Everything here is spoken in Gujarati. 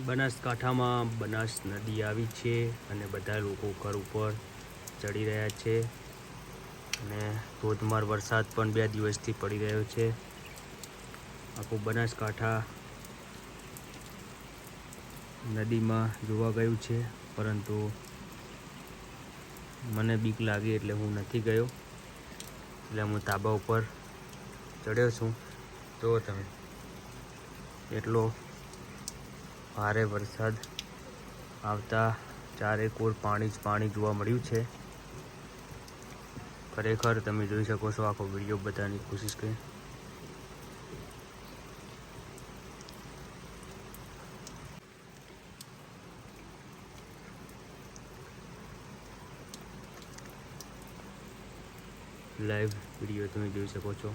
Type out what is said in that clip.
બનાસકાંઠામાં બનાસ નદી આવી છે અને બધા લોકો ઘર ઉપર ચડી રહ્યા છે. અને ધોધમાર વરસાદ પણ બે દિવસથી પડી રહ્યો છે. આખું બનાસકાંઠા નદીમાં જોવા ગયું છે, પરંતુ મને બીક લાગી એટલે હું નથી ગયો. એટલે હું તાબા ઉપર ચડ્યો છું. તો તમે, એટલો ભારે વરસાદ આવતા ચારેક કોર પાણી જ પાણી જોવા મળ્યું છે. ખરેખર તમે જોઈ શકો છો આખો વીડિયો બતાવવાની કોશિશ કરી. લાઈવ વીડિયો તમે જોઈ શકો છો.